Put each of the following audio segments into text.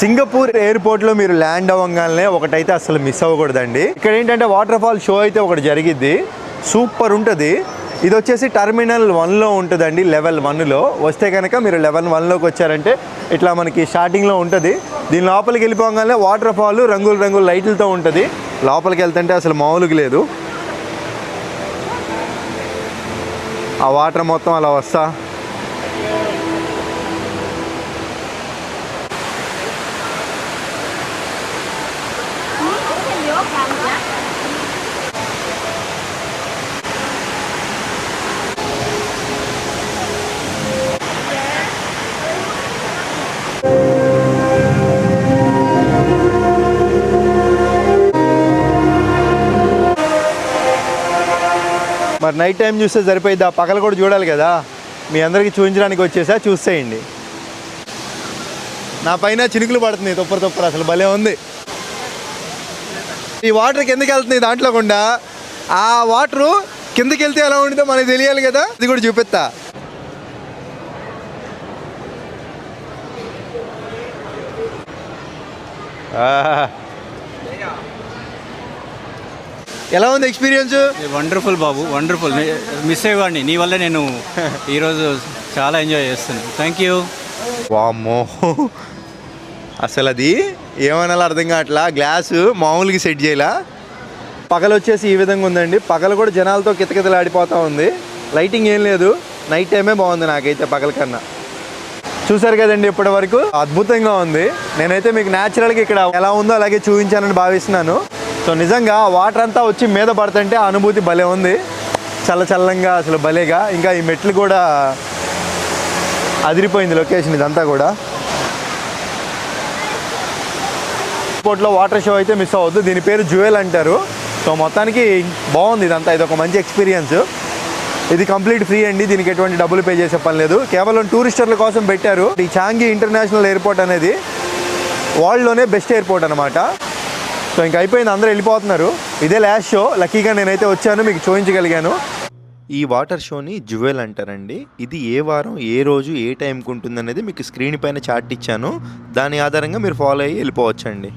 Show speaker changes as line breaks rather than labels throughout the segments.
Singapore ఎయిర్పోర్ట్లో మీరు land అవ్వగానే ఒకటైతే అసలు మిస్ అవ్వకూడదండి. ఇక్కడ ఏంటంటే వాటర్ ఫాల్ షో అయితే ఒకటి జరిగిద్ది. సూపర్ ఉంటుంది. ఇది వచ్చేసి టర్మినల్ వన్లో ఉంటుందండి లెవెల్ వన్లో వస్తే కనుక మీరు లెవెల్ వన్లోకి వచ్చారంటే ఇట్లా మనకి స్టార్టింగ్లో ఉంటుంది. దీని లోపలికి వెళ్ళిపోగానే వాటర్ ఫాల్ రంగుల రంగుల లైట్లతో ఉంటుంది. లోపలికి వెళ్తుంటే అసలు మామూలుగా లేదు. ఆ వాటర్ మొత్తం అలా వస్తా. మరి నైట్ టైం చూస్తే సరిపోయిద్ది? ఆ పగలు కూడా చూడాలి కదా. మీ అందరికీ చూపించడానికి వచ్చేసా? చూసేయండి. నా పైన చినుకులు పడుతుంది తొప్పర తొప్పర. అసలు భలే ఉంది. ఈ వాటర్ కిందకి వెళ్తుంది దాంట్లో గుండా. ఆ వాటరు కిందకి వెళ్తే ఎలా ఉంటుందో మనకి తెలియాలి కదా. ఇది కూడా చూపిస్తా. ఆహా. ఎలా ఉంది ఎక్స్పీరియన్స్
వండర్ఫుల్ బాబు వండర్ఫుల్ మిస్ అయ్యేవాడిని. నీ వల్ల నేను ఈరోజు చాలా ఎంజాయ్ చేస్తున్నాను. థ్యాంక్ యూ
వామ్మో. అసలు అది ఏమనాలో అర్థం కావట్లా? గ్లాసు మామూలుగా సెట్ చేయలా? పగలు వచ్చేసి ఈ విధంగా ఉందండి. పగలు కూడా జనాలతో కితకితలాడిపోతూ ఉంది. లైటింగ్ ఏం లేదు. నైట్ టైమే బాగుంది నాకైతే పగల కన్నా. చూసారు కదండి ఇప్పటి వరకు అద్భుతంగా ఉంది. నేనైతే మీకు న్యాచురల్గా ఇక్కడ ఎలా ఉందో అలాగే చూపించానని భావిస్తున్నాను. సో నిజంగా వాటర్ అంతా వచ్చి మీద పడుతుంటే ఆ అనుభూతి భలే ఉంది. చల్ల చల్లంగా అసలు భలేగా. ఇంకా ఈ మెట్లు కూడా అదిరిపోయింది లొకేషన్ ఇదంతా కూడా. ఎయిర్పోర్ట్లో వాటర్ షో అయితే మిస్ అవ్వద్దు. దీని పేరు జ్యువెల్ అంటారు. సో మొత్తానికి బాగుంది ఇదంతా. ఇది ఒక మంచి ఎక్స్పీరియన్స్ ఇది కంప్లీట్ ఫ్రీ అండి. దీనికి ఎటువంటి డబ్బులు పే చేసే పని లేదు. కేవలం టూరిస్టర్ల కోసం పెట్టారు. ఈ చాంగి ఇంటర్నేషనల్ ఎయిర్పోర్ట్ అనేది వరల్డ్లోనే బెస్ట్ ఎయిర్పోర్ట్ అనమాట సో ఇంక అయిపోయింది అందరూ వెళ్ళిపోతున్నారు. ఇదే లాస్ట్ షో లక్కీగా నేనైతే వచ్చాను మీకు చూపించగలిగాను. ఈ వాటర్ షోని జ్యువెల్ అంటారండి. ఇది ఏ వారం ఏ రోజు ఏ టైంకి ఉంటుంది అనేది మీకు స్క్రీన్ పైన చార్ట్ ఇచ్చాను. దాని ఆధారంగా మీరు ఫాలో అయ్యి వెళ్ళిపోవచ్చండి.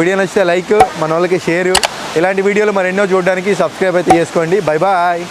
వీడియో నచ్చితే లైక్ మన వాళ్ళకి షేర్ ఇలాంటి వీడియోలు మరెన్నో చూడడానికి సబ్స్క్రైబ్ అయితే చేసుకోండి. Bye bye